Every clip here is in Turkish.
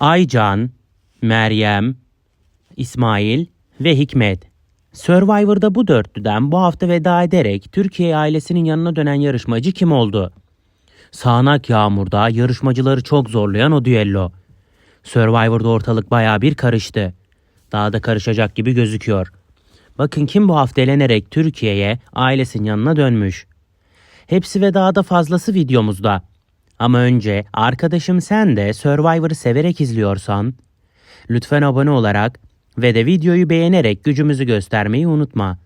Aycan, Meryem, İsmail ve Hikmet. Survivor'da bu dörtlüden bu hafta veda ederek Türkiye ailesinin yanına dönen yarışmacı kim oldu? Sağanak yağmurda yarışmacıları çok zorlayan o düello. Survivor'da ortalık baya bir karıştı. Daha da karışacak gibi gözüküyor. Bakın kim bu hafta elenerek Türkiye'ye ailesinin yanına dönmüş. Hepsi ve daha da fazlası videomuzda. Ama önce arkadaşım sen de Survivor'ı severek izliyorsan lütfen abone olarak ve de videoyu beğenerek gücümüzü göstermeyi unutma.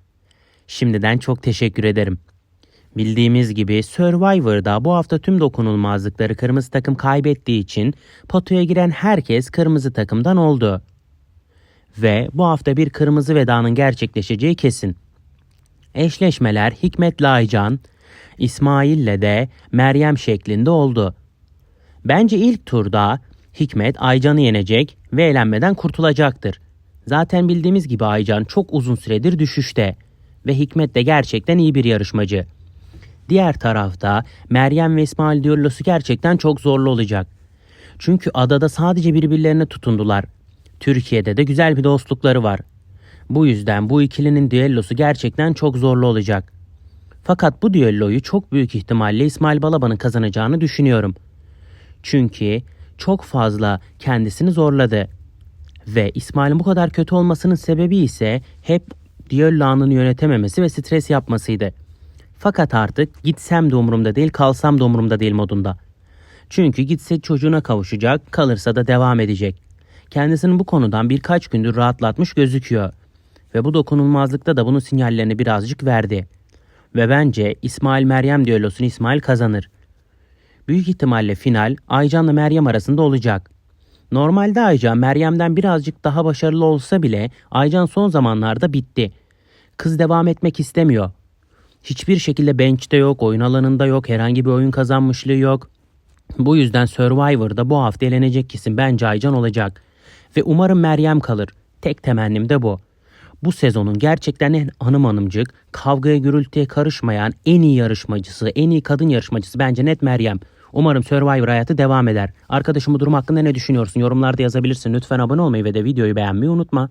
Şimdiden çok teşekkür ederim. Bildiğimiz gibi Survivor'da bu hafta tüm dokunulmazlıkları kırmızı takım kaybettiği için potoya giren herkes kırmızı takımdan oldu. Ve bu hafta bir kırmızı vedanın gerçekleşeceği kesin. Eşleşmeler Hikmet'le Aycan, İsmail'le de Meryem şeklinde oldu. Bence ilk turda Hikmet Aycan'ı yenecek ve eğlenmeden kurtulacaktır. Zaten bildiğimiz gibi Aycan çok uzun süredir düşüşte ve Hikmet de gerçekten iyi bir yarışmacı. Diğer tarafta Meryem ve İsmail düellosu gerçekten çok zorlu olacak. Çünkü adada sadece birbirlerine tutundular. Türkiye'de de güzel bir dostlukları var. Bu yüzden bu ikilinin düellosu gerçekten çok zorlu olacak. Fakat bu düelloyu çok büyük ihtimalle İsmail Balaban'ın kazanacağını düşünüyorum. Çünkü çok fazla kendisini zorladı. Ve İsmail'in bu kadar kötü olmasının sebebi ise hep düello anını yönetememesi ve stres yapmasıydı. Fakat artık gitsem de umurumda değil kalsam da umurumda değil modunda. Çünkü gitse çocuğuna kavuşacak, kalırsa da devam edecek. Kendisini bu konudan birkaç gündür rahatlatmış gözüküyor. Ve bu dokunulmazlıkta da bunun sinyallerini birazcık verdi. Ve bence İsmail Meryem düellosunu İsmail kazanır. Büyük ihtimalle final Aycan'la Meryem arasında olacak. Normalde Aycan Meryem'den birazcık daha başarılı olsa bile Aycan son zamanlarda bitti. Kız devam etmek istemiyor. Hiçbir şekilde bench'te yok, oyun alanında yok, herhangi bir oyun kazanmışlığı yok. Bu yüzden Survivor'da bu hafta elenecek kesin bence Aycan olacak. Ve umarım Meryem kalır. Tek temennim de bu. Bu sezonun gerçekten en hanım hanımcık, kavgaya gürültüye karışmayan en iyi yarışmacısı, en iyi kadın yarışmacısı bence net Meryem. Umarım Survivor hayatı devam eder. Arkadaşım bu durum hakkında ne düşünüyorsun? Yorumlarda yazabilirsin. Lütfen abone olmayı ve de videoyu beğenmeyi unutma.